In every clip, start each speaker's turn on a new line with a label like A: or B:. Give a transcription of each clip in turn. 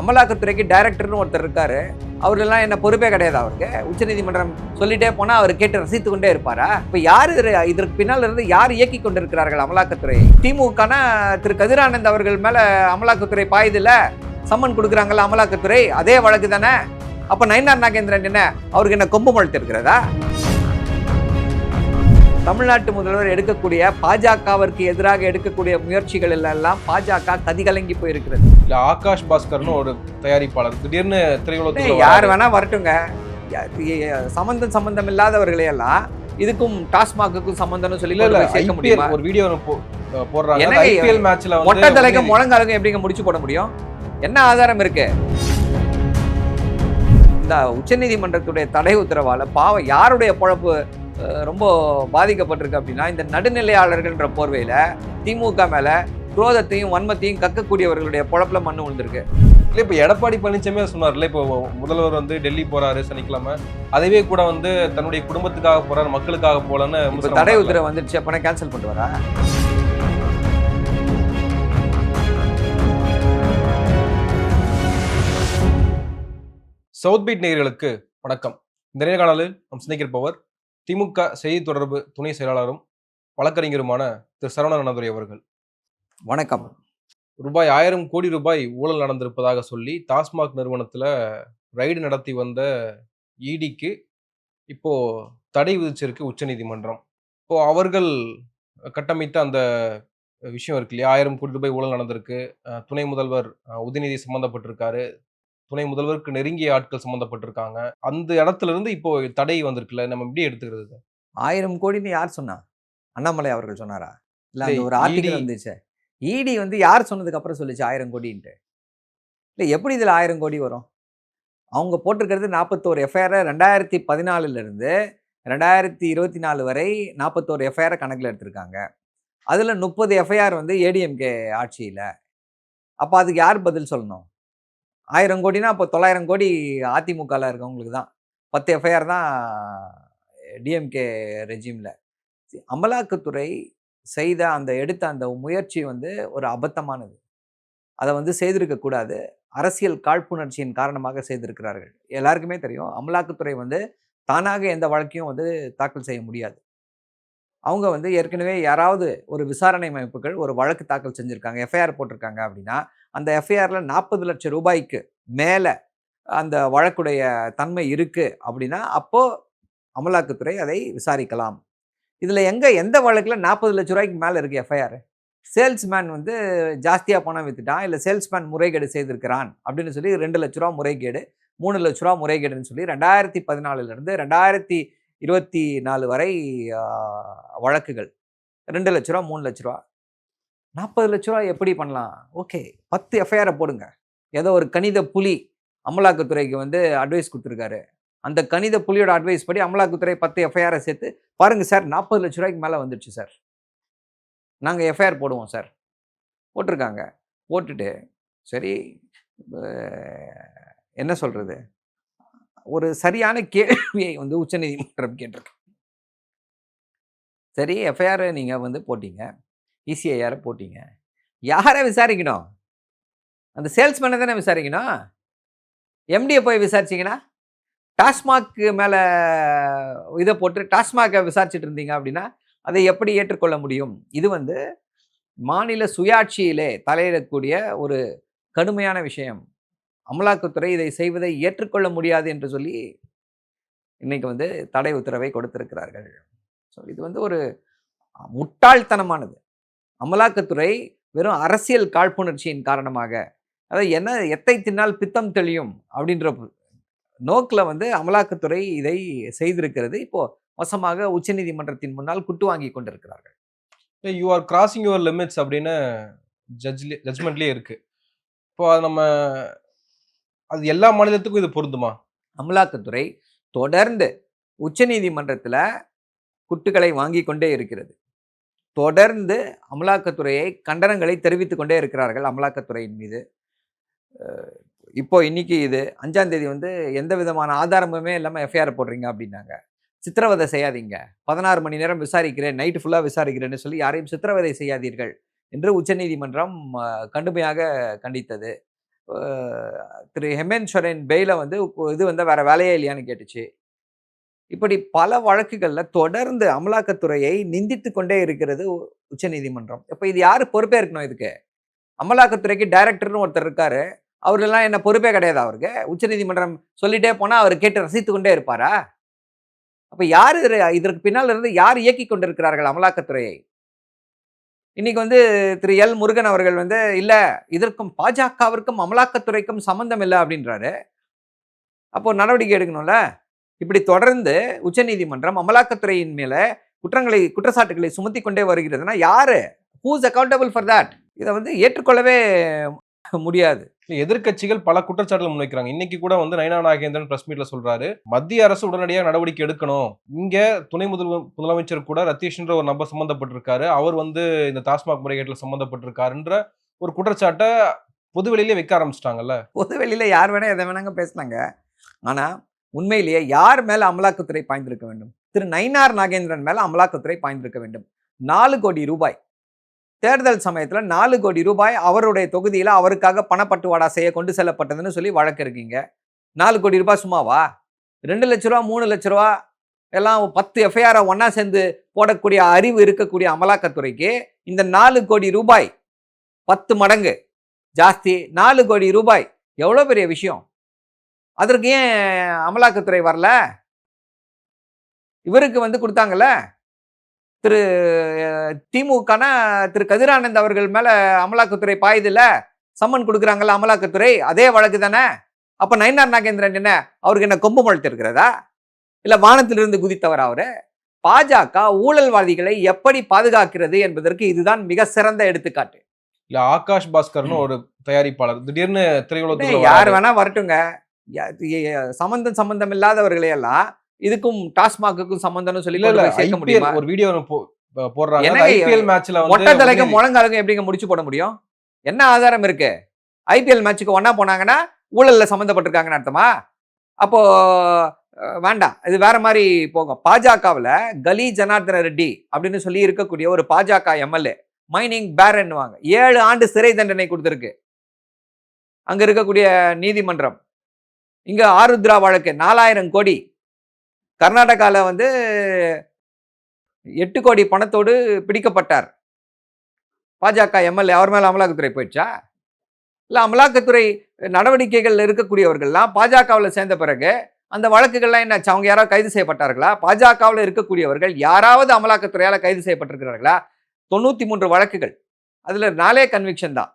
A: அமலாக்கத்துறைக்கு டைரக்டர்னு ஒருத்தர் இருக்காரு. அவரெல்லாம் என்ன பொறுப்பே கிடையாது அவருக்கு. உச்சநீதிமன்றம் சொல்லிட்டே போனால் அவர் கேட்டு ரசித்து கொண்டே இருப்பாரா? இப்போ யார் இது இதற்கு பின்னால் இருந்து யார் இயக்கி கொண்டிருக்கிறார்கள் அமலாக்கத்துறை? திமுகனா திரு கதிரானந்த் அவர்கள் மேலே அமலாக்கத்துறை பாயுதில்ல? சம்மன் கொடுக்குறாங்கல்ல அமலாக்கத்துறை? அதே வழக்கு தானே? அப்போ நயனார் நாகேந்திரன் என்ன? அவருக்கு என்ன கொம்பு முளைத்திருக்கிறதா? தமிழ்நாட்டு முதல்வர் எடுக்கக்கூடிய பாஜகவிற்கு எதிராக எடுக்கக்கூடிய முயற்சிகள் எல்லாம் பாஜக கதிகலங்கி போயிருக்கிறது.
B: இல்ல ஆகாஷ் பாஸ்கர்னு ஒரு தயாரிப்பாளர். திடீர்னு திரையுலகத்துக்கு
A: யார் வேணா வரட்டுங்க. சம்பந்தம் சம்பந்தம் இல்லாதவர்களே எல்லாம் இதுக்கும் டாஸ்மாகுக்கும் சம்பந்தம்னு சொல்லி
B: இல்ல
A: சேர்க்க முடியுமா?
B: ஒரு வீடியோ போடுறாங்க. ஐபிஎல் மேட்ச்ல
A: மொட்டை தலைக்கும்
B: வந்து
A: முழங்காலுக்கும் எப்படிங்க முடிச்சு போட முடியும்? என்ன ஆதாரம் இருக்கு? இந்த உச்சநீதிமன்றத்துடைய தடை உத்தரவால பாவம் யாருடைய பொழப்பு ரொம்ப பாதிக்கப்பட்டிருக்கு அப்படின்னா இந்த நடுநிலையாளர்கள்ன்ற போர்வையில திமுக மேல குரோதத்தையும் வன்மத்தையும் கக்கக்கூடியவர்களுடைய பொழப்புல மண்ணு விழுந்திருக்கு.
B: இல்ல இப்ப எடப்பாடி பழனிசாமி சொன்னார்ல இப்போ முதல்வர் வந்து டெல்லி போறாரு சனிக்கிழமை. அதுவே கூட வந்து தன்னுடைய குடும்பத்துக்காக போறாரு மக்களுக்காக போலன்னு
A: தடை. உத்தரவு வந்துடுச்சு அப்பனா கேன்சல் பண்ணிட்டு வரா
B: சவுத் பீட் நேயர்களுக்கு வணக்கம். இந்த நேர்காணலில் நாம் சிந்திக்கிருப்பவர் திமுக செய்தி தொடர்பு துணை செயலாளரும் வழக்கறிஞருமான திரு சரவணன் அண்ணாதுரை அவர்கள்.
A: வணக்கம்.
B: ரூபாய் ஆயிரம் கோடி ரூபாய் ஊழல் நடந்திருப்பதாக சொல்லி டாஸ்மாக் நிறுவனத்துல ரைடு நடத்தி வந்த இடிக்கு இப்போ தடை விதிச்சிருக்கு உச்சநீதிமன்றம். இப்போ அவர்கள் கட்டமைத்த அந்த விஷயம் இருக்கு இல்லையா? ஆயிரம் கோடி ரூபாய் ஊழல் நடந்திருக்கு. துணை முதல்வர் உதயநிதி சம்பந்தப்பட்டிருக்காரு. துணை முதல்வருக்கு நெருங்கிய ஆட்கள் சம்பந்தப்பட்டிருக்காங்க. அந்த இடத்துல இருந்து இப்போ தடை வந்திருக்குல்ல நம்ம எப்படி எடுத்துக்கிறது?
A: ஆயிரம் கோடின்னு யார் சொன்னா? அண்ணாமலை அவர்கள் சொன்னாரா? இல்ல ஒரு ஆர்டிகல் வந்துச்சு. இடி வந்து யார் சொன்னதுக்கு அப்புறம் சொல்லுச்சு ஆயிரம் கோடின்ட்டு? இல்லை எப்படி இதில் ஆயிரம் கோடி வரும்? அவங்க போட்டிருக்கிறது நாற்பத்தோரு எஃப்ஐஆரை ரெண்டாயிரத்தி பதினாலுலேருந்து ரெண்டாயிரத்தி இருபத்தி நாலு வரை நாற்பத்தோரு எஃப்ஐஆரை கணக்கில் எடுத்திருக்காங்க. அதில் முப்பது எஃப்ஐஆர் வந்து ஏடிஎம்கே ஆட்சியில். அப்போ அதுக்கு யார் பதில் சொல்லணும்? ஆயிரம் கோடினா அப்போ தொள்ளாயிரம் கோடி அதிமுகவில் இருக்கவங்களுக்கு தான். பத்து எஃப்ஐஆர் தான் டிஎம்கே ரெஜிமில் அமலாக்கத்துறை செய்த அந்த எடுத்த அந்த முயற்சி வந்து ஒரு அபத்தமானது. அதை வந்து செய்திருக்கக்கூடாது அரசியல் காழ்ப்புணர்ச்சியின் காரணமாக செய்திருக்கிறார்கள். எல்லாருக்குமே தெரியும். அமலாக்கத்துறை வந்து தானாக எந்த வழக்கையும் வந்து தாக்கல் செய்ய முடியாது. அவங்க வந்து ஏற்கனவே யாராவது ஒரு விசாரணை அமைப்புகள் ஒரு வழக்கு தாக்கல் செஞ்சுருக்காங்க. எஃப்ஐஆர் போட்டிருக்காங்க அப்படின்னா அந்த எஃப்ஐஆரில் நாற்பது லட்சம் ரூபாய்க்கு மேலே அந்த வழக்குடைய தன்மை இருக்குது அப்படின்னா அப்போது அமலாக்கத்துறை அதை விசாரிக்கலாம். இதில் எங்கே எந்த வழக்கில் நாற்பது லட்ச ரூபாய்க்கு மேலே இருக்குது எஃப்ஐஆர் சேல்ஸ்மேன் வந்து ஜாஸ்தியாக பணம் விற்றுட்டான் இல்லை சேல்ஸ்மேன் முறைகேடு செய்திருக்கிறான் அப்படின்னு சொல்லி ரெண்டு லட்ச ரூபா முறைகேடு மூணு லட்ச ரூபா முறைகேடுன்னு சொல்லி ரெண்டாயிரத்தி பதினாலுலேருந்து ரெண்டாயிரத்தி இருபத்தி நாலு வரை வழக்குகள். ரெண்டு லட்ச ரூபா மூணு லட்ச ரூபா. நாற்பது லட்ச ரூபா எப்படி பண்ணலாம்? ஓகே பத்து எஃப்ஐஆரை போடுங்க. ஏதோ ஒரு கணித புலி அமலாக்கத்துறைக்கு வந்து அட்வைஸ் கொடுத்துருக்காரு. அந்த கணித புலியோட அட்வைஸ் படி அமலாக்கத்துறை பத்து எஃப்ஐஆரை சேர்த்து பாருங்கள் சார் நாற்பது லட்ச ரூபாய்க்கு மேலே வந்துடுச்சு சார். நாங்கள் எஃப்ஐஆர் போடுவோம் சார். போட்டிருக்காங்க. போட்டுட்டு சரி என்ன சொல்கிறது ஒரு சரியான கேள்வியை வந்து உச்சநீதிமன்றம் கேட்டிருக்கு. சரி எஃப்ஐஆரை நீங்கள் வந்து போட்டீங்க. இசிஐஆரை போட்டீங்க. யாரை விசாரிக்கணும்? அந்த சேல்ஸ்மேனை தானே விசாரிக்கணும்? எம்டியை போய் விசாரிச்சிங்கன்னா டாஸ்மாக் மேலே இதை போட்டு டாஸ்மாகை விசாரிச்சுட்டு இருந்தீங்க அப்படின்னா அதை எப்படி ஏற்றுக்கொள்ள முடியும்? இது வந்து மாநில சுயாட்சியிலே தலையிடக்கூடிய ஒரு கடுமையான விஷயம். அமலாக்கத்துறை இதை செய்வதை ஏற்றுக்கொள்ள முடியாது என்று சொல்லி இன்னைக்கு வந்து தடை உத்தரவை கொடுத்திருக்கிறார்கள். ஸோ இது வந்து ஒரு முட்டாள்தனமானது. அமலாக்கத்துறை வெறும் அரசியல் காழ்ப்புணர்ச்சியின் காரணமாக அதாவது என்ன எத்தை தின்னால் பித்தம் தெளியும் அப்படின்ற நோக்கில் வந்து அமலாக்கத்துறை இதை செய்திருக்கிறது. இப்போ மோசமாக உச்சநீதிமன்றத்தின் முன்னால் குட்டு வாங்கி கொண்டிருக்கிறார்கள்.
B: You are crossing your limits அப்படின்னு ஜட்ஜ் ஜட்மெண்ட்லேயே இருக்கு. இப்போ நம்ம அது எல்லா மாநிலத்துக்கும் இது பொருந்துமா?
A: அமலாக்கத்துறை தொடர்ந்து உச்சநீதிமன்றத்தில் குட்டுகளை வாங்கி கொண்டே இருக்கிறது. தொடர்ந்து அமலாக்கத்துறையை கண்டனங்களை தெரிவித்து கொண்டே இருக்கிறார்கள் அமலாக்கத்துறையின் மீது. இப்போ இன்னைக்கு இது அஞ்சாந்தேதி வந்து எந்த விதமான ஆதாரமுமே இல்லாமல் எஃப்ஐஆர் போடுறீங்க அப்படின்னாங்க. சித்திரவதை செய்யாதீங்க. பதினாறு மணி நேரம் விசாரிக்கிறேன். நைட்டு ஃபுல்லாக விசாரிக்கிறேன்னு சொல்லி யாரையும் சித்திரவதை செய்யாதீர்கள் என்று உச்சநீதிமன்றம் கண்டுமையாக கடுமையாக கண்டித்தது. திரு ஹெமன் சொரேன் பெயில வந்து இது வந்து வேற வேலையே இல்லையான்னு கேட்டுச்சு. இப்படி பல வழக்குகளில் தொடர்ந்து அமலாக்கத்துறையை நிந்தித்து கொண்டே இருக்கிறது உச்சநீதிமன்றம். இப்போ இது யார் பொறுப்பேற்கணும் இதுக்கு? அமலாக்கத்துறைக்கு டைரக்டர்னு ஒருத்தர் இருக்காரு. அவரெல்லாம் என்ன பொறுப்பே கிடையாது அவருக்கு. உச்சநீதிமன்றம் சொல்லிட்டே போனால் அவர் கேட்டு ரசித்து கொண்டே இருப்பாரா? அப்போ யார் இதற்கு பின்னால் இருந்து யார் இயக்கி கொண்டிருக்கிறார்கள் அமலாக்கத்துறையை இன்னைக்கு வந்து திரு எல் முருகன் அவர்கள் வந்து இல்லை இதற்கும் பாஜகவிற்கும் அமலாக்கத்துறைக்கும் சம்மந்தம் இல்லை அப்படின்றாரு. அப்போ நடவடிக்கை எடுக்கணும்ல? இப்படி தொடர்ந்து உச்சநீதிமன்றம் அமலாக்கத்துறையின் மேலே குற்றங்களை குற்றச்சாட்டுகளை சுமத்தி கொண்டே வருகிறதுனா யாரு? ஹூஸ் அக்கௌண்டபிள் ஃபார் தட் இதை வந்து ஏற்றுக்கொள்ளவே முடியாது.
B: எதிர்கட்சிகள் எதிர்க்கட்சிகள் பல குற்றச்சாட்டுகள் முன்வைக்கிறாங்க. இன்னைக்கு கூட வந்து நயனா நாகேந்திரன் பிரஸ் மீட்ல சொல்றாரு. மத்திய அரசு உடனடியாக நடவடிக்கை எடுக்கணும். இங்க துணை முதல் முதலமைச்சர் கூட ரத்தீஷ்ன்ற ஒரு நபர் சம்பந்தப்பட்டிருக்காரு. அவர் வந்து இந்த டாஸ்மாக் முறைகேட்டில் சம்பந்தப்பட்டிருக்காருன்ற ஒரு குற்றச்சாட்டை பொதுவெளியிலே வைக்க ஆரம்பிச்சிட்டாங்கல்ல?
A: பொதுவெளியில யார் வேணா எதை வேணாங்க பேசினாங்க ஆனா உண்மையிலேயே யார் மேல அமலாக்கத்துறை பாய்ந்திருக்க வேண்டும்? திரு நயினார் நாகேந்திரன் மேல அமலாக்கத்துறை பாய்ந்திருக்க வேண்டும். நாலு கோடி ரூபாய் தேர்தல் சமயத்தில் நாலு கோடி ரூபாய் அவருடைய தொகுதியில் அவருக்காக பணப்பட்டுவாடா செய்ய கொண்டு செல்லப்பட்டதுன்னு சொல்லி வழக்கு இருக்கீங்க நாலு கோடி ரூபாய் சும்மாவா? ரெண்டு லட்ச ரூபா மூணு லட்ச ரூபா எல்லாம் பத்து எஃப்ஐஆர் ஒன்றா சேர்ந்து போடக்கூடிய அறிவு இருக்கக்கூடிய அமலாக்கத்துறைக்கு இந்த நாலு கோடி ரூபாய் பத்து மடங்கு ஜாஸ்தி. நாலு கோடி ரூபாய் எவ்வளோ பெரிய விஷயம்? அதற்கு ஏன் அமலாக்கத்துறை வரல? இவருக்கு வந்து கொடுத்தாங்கல்ல? திரு திமுகனா திரு கதிரானந்த் அவர்கள் மேல அமலாக்கத்துறை பாயுதுல்ல? சம்மன் கொடுக்குறாங்கல்ல அமலாக்கத்துறை? அதே வழக்கு தானே? அப்ப நயினார் நாகேந்திரன் என்ன? அவருக்கு என்ன கொம்பு முளைத்திருக்கிறதா? இல்ல வானத்திலிருந்து குதித்தவர் அவரு? பாஜக ஊழல்வாதிகளை எப்படி பாதுகாக்கிறது என்பதற்கு இதுதான் மிக சிறந்த எடுத்துக்காட்டு.
B: இல்ல ஆகாஷ் பாஸ்கர்னு ஒரு தயாரிப்பாளர். திடீர்னு திரையுலகத்துக்கு
A: டேய், யார் வேணா வரட்டுங்க. சம்பந்தம் சம்பந்தம் இல்லாதவர்களை எல்லாம் இதுக்கும் டாஸ்மாக்குக்கும் சம்பந்தம்னு சொல்லி சேர்க்க முடியுமா?
B: ஒரு வீடியோ போடுறாங்க. ஐபிஎல் மேட்ச்ல
A: மொட்டை
B: உதயநிதி-
A: முழங்காலுக்கும் எப்படிங்க முடிச்சு போட முடியும்? என்ன ஆதாரம் இருக்கு? ஐபிஎல் மேட்சுக்கு ஒண்ணா போனாங்கன்னா ஊழல்ல சம்மந்தப்பட்டிருக்காங்கன்னு அர்த்தமா? அப்போ வேண்டாம். இது வேற மாதிரி போகும். பாஜகவுல கலி ஜனார்தன ரெட்டி அப்படின்னு சொல்லி இருக்கக்கூடிய ஒரு பாஜக எம்எல்ஏ மைனிங் பேரன்னுவாங்க. ஏழு ஆண்டு சிறை தண்டனை கொடுத்திருக்கு. அங்க இருக்கக்கூடிய நீதிமன்றம். இங்க ஆருத்ரா வழக்கு நாலாயிரம் கோடி. கர்நாடகாவில் வந்து எட்டு கோடி பணத்தோடு பிடிக்கப்பட்டார். பாஜக எம்எல்ஏ அவர் மேலே அமலாக்கத்துறை போயிடுச்சா? இல்லை அமலாக்கத்துறை நடவடிக்கைகள் இருக்கக்கூடியவர்கள்லாம் பாஜகவில் சேர்ந்த பிறகு அந்த வழக்குகள்லாம் என்னாச்சு? அவங்க யாராவது கைது செய்யப்பட்டார்களா? பாஜகவில் இருக்கக்கூடியவர்கள் யாராவது அமலாக்கத்துறையால் கைது செய்யப்பட்டிருக்கிறார்களா? தொண்ணூற்றி மூன்று வழக்குகள். அதில் நாலே கன்விக்ஷன் தான்.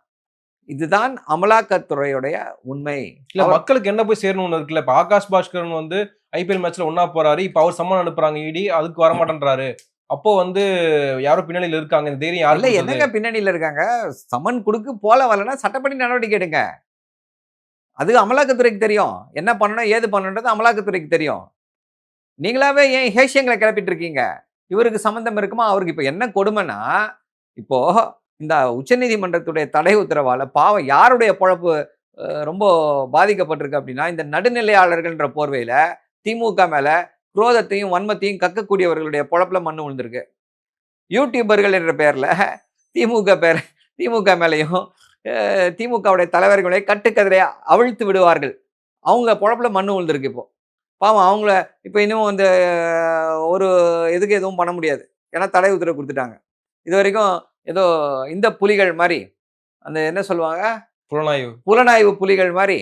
A: இதுதான் அமலாக்கத்துறையுடைய உண்மை.
B: இல்ல மக்களுக்கு என்ன போய் சேரணும்னு இருக்குல்ல? இப்ப ஆகாஷ் பாஸ்கரன் வந்து ஐபிஎல் மேட்ச்ல ஒன்னா போறாரு. இப்ப அவர் சம்மன் அனுப்புறாங்க இடி அதுக்கு வரமாட்டேன்றாரு. அப்போ வந்து யாரோ பின்னணியில இருக்காங்க. இந்த தைரியம்
A: இல்ல
B: யாருக்கு
A: என்னங்க பின்னணியில இருக்காங்க? சமன் கொடுக்கு போல வரலன்னா சட்டப்படி நடவடிக்கை எடுங்க. அது அமலாக்கத்துறைக்கு தெரியும். என்ன பண்ணணும் ஏது பண்ணணுன்றது அமலாக்கத்துறைக்கு தெரியும். நீங்களாவே ஏன் ஹேஷியங்களை கிளப்பிட்டு இருக்கீங்க? இவருக்கு சம்பந்தம் இருக்குமா? அவருக்கு இப்போ என்ன கொடுமைன்னா இப்போ இந்த உச்சநீதிமன்றத்துடைய தடை உத்தரவால் பாவம் யாருடைய பொழப்பு ரொம்ப பாதிக்கப்பட்டிருக்கு அப்படின்னா இந்த நடுநிலையாளர்கள்ன்ற போர்வையில் திமுக மேலே குரோதத்தையும் வன்மத்தையும் கக்கக்கூடியவர்களுடைய பொழப்பில் மண்ணு விழுந்திருக்கு. யூடியூபர்கள் என்ற பெயரில் திமுக பேர் திமுக மேலேயும் திமுகவுடைய தலைவர்களை கட்டுக்கதிரை அவிழ்த்து விடுவார்கள். அவங்க பொழப்பில் மண்ணு விழுந்திருக்கு இப்போது பாவம் அவங்கள இப்போ இன்னும் அந்த ஒரு இதுக்கு எதுவும் பண்ண முடியாது. ஏன்னா தடை உத்தரவு கொடுத்துட்டாங்க. இது வரைக்கும் ஏதோ இந்த புலிகள் மாதிரி அந்த என்ன சொல்லுவாங்க?
B: புலனாய்வு.
A: புலனாய்வு புலிகள் மாதிரி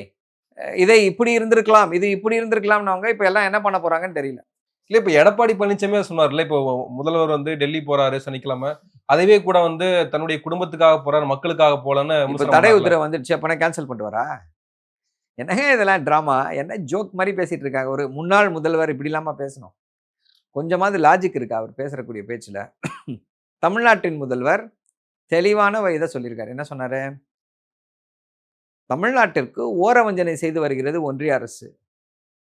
A: இதை இப்படி இருந்திருக்கலாம் இது இப்படி இருந்திருக்கலாம்னவங்க இப்போ எல்லாம் என்ன பண்ண போறாங்கன்னு தெரியல.
B: இல்ல இப்ப எடப்பாடி பழனிசாமி அதை சொன்னார்ல இப்போ முதல்வர் வந்து டெல்லி போறாரு சனிக்கிழமை. அதுவே கூட வந்து தன்னுடைய குடும்பத்துக்காக போறாரு மக்களுக்காக போலன்னு
A: தடை. உத்தரவு வந்துடுச்சு அப்பனா கேன்சல் பண்ணிட்டு வரா என்னங்க இதெல்லாம் ட்ராமா என்ன ஜோக் மாதிரி பேசிட்டு இருக்காங்க? ஒரு முன்னாள் முதல்வர் இப்படி இல்லாம பேசணும். கொஞ்சமாவது லாஜிக் இருக்கா? அவர் பேசக்கூடிய பேச்சுல. தமிழ்நாட்டின் முதல்வர் தெளிவான இதை சொல்லியிருக்காரு. என்ன சொன்னார்? தமிழ்நாட்டிற்கு ஓரவஞ்சனை செய்து வருகிறது ஒன்றிய அரசு.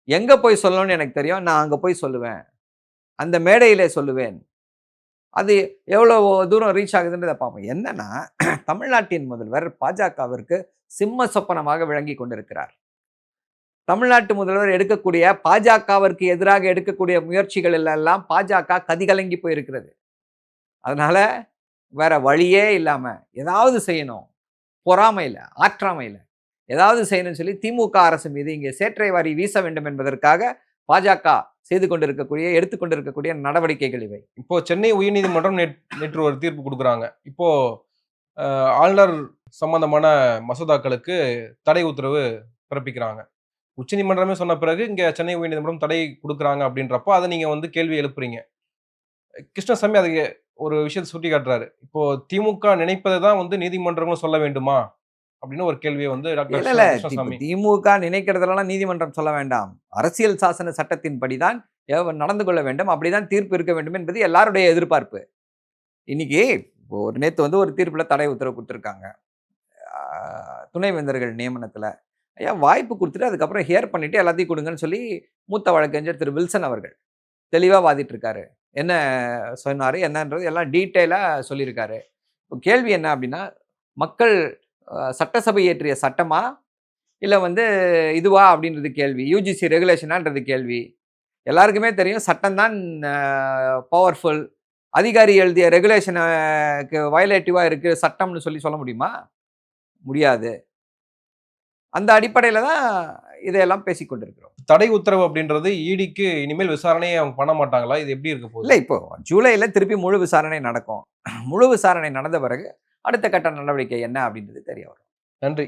A: எங்கே போய் சொல்லணும்னு எனக்கு தெரியும். நான் அங்கே போய் சொல்லுவேன். அந்த மேடையிலே சொல்லுவேன். அது எவ்வளோ தூரம் ரீச் ஆகுதுன்றதை பார்ப்போம். என்னன்னா தமிழ்நாட்டின் முதல்வர் பாஜகவிற்கு சிம்ம சொப்பனமாக விளங்கி கொண்டிருக்கிறார். தமிழ்நாட்டு முதல்வர் எடுக்கக்கூடிய பாஜகவிற்கு எதிராக எடுக்கக்கூடிய முயற்சிகள் எல்லாம் பாஜக கதிகலங்கி போயிருக்கிறது. அதனால் வேற வழியே இல்லாமல் ஏதாவது செய்யணும். பொறாமையில் ஆற்றாமையில் ஏதாவது செய்யணும்னு சொல்லி திமுக அரசு மீது இங்கே சேற்றை வாரி வீச வேண்டும் என்பதற்காக பாஜக செய்து கொண்டிருக்கக்கூடிய எடுத்துக்கொண்டிருக்கக்கூடிய நடவடிக்கைகள் இவை.
B: இப்போ சென்னை உயர்நீதிமன்றம் நேற்று ஒரு தீர்ப்பு கொடுக்குறாங்க. இப்போ ஆளுநர் சம்பந்தமான மசோதாக்களுக்கு தடை உத்தரவு பிறப்பிக்கிறாங்க. உச்சநீதிமன்றமே சொன்ன பிறகு இங்கே சென்னை உயர்நீதிமன்றம் தடை கொடுக்குறாங்க அப்படின்றப்போ அதை நீங்கள் வந்து கேள்வி எழுப்புறீங்க. கிருஷ்ணசாமி அதுக்கு ஒரு விஷயத்தை சுட்டி காட்டுறாரு. இப்போ திமுக நினைப்பதை தான் வந்து நீதிமன்றங்களும் சொல்ல வேண்டுமா? அப்படின்னு ஒரு கேள்வியை வந்து டாக்டர்
A: திமுக நினைக்கிறதெல்லாம் நீதிமன்றம் சொல்ல வேண்டாம். அரசியல் சாசன சட்டத்தின்படிதான் எவ- நடந்து கொள்ள வேண்டும். அப்படிதான் தீர்ப்பு இருக்க வேண்டும் என்பது எல்லாருடைய எதிர்பார்ப்பு. இன்னைக்கு ஒரு நேத்து வந்து ஒரு தீர்ப்புல தடை உத்தரவு கொடுத்துருக்காங்க. துணைவேந்தர்கள் நியமனத்துல. ஐயா வாய்ப்பு கொடுத்துட்டு அதுக்கப்புறம் ஹியர் பண்ணிட்டு எல்லாத்தையும் கொடுங்கன்னு சொல்லி மூத்த வழக்கறிஞர் திரு வில்சன் அவர்கள் தெளிவா வாதிட்டு இருக்காரு என்ன சொன்னார் என்னன்றது எல்லாம் டீட்டெயிலாக சொல்லியிருக்காரு. இப்போ கேள்வி என்ன அப்படின்னா மக்கள் சட்டசபை இயற்றிய சட்டமா? இல்லை வந்து இதுவா அப்படின்றது கேள்வி. யூஜிசி ரெகுலேஷனான்றது கேள்வி. எல்லாருக்குமே தெரியும் சட்டம் தான் பவர்ஃபுல் அதிகாரி எழுதிய ரெகுலேஷனுக்கு வயலேட்டிவாக இருக்குது சட்டம்னு சொல்லி சொல்ல முடியுமா? முடியாது. அந்த அடிப்படையில் தான் இதையெல்லாம் பேசிக் கொண்டிருக்கிறோம்
B: தடை உத்தரவு அப்படின்றது ஈடிக்கு இனிமேல் விசாரணையை அவங்க பண்ண மாட்டாங்களா? இது எப்படி இருக்க போகுது?
A: இல்லை இப்போ ஜூலையில் திருப்பி முழு விசாரணை நடக்கும். முழு விசாரணை நடந்த பிறகு அடுத்த கட்ட நடவடிக்கை என்ன அப்படின்றது தெரிய வரும்.
B: நன்றி.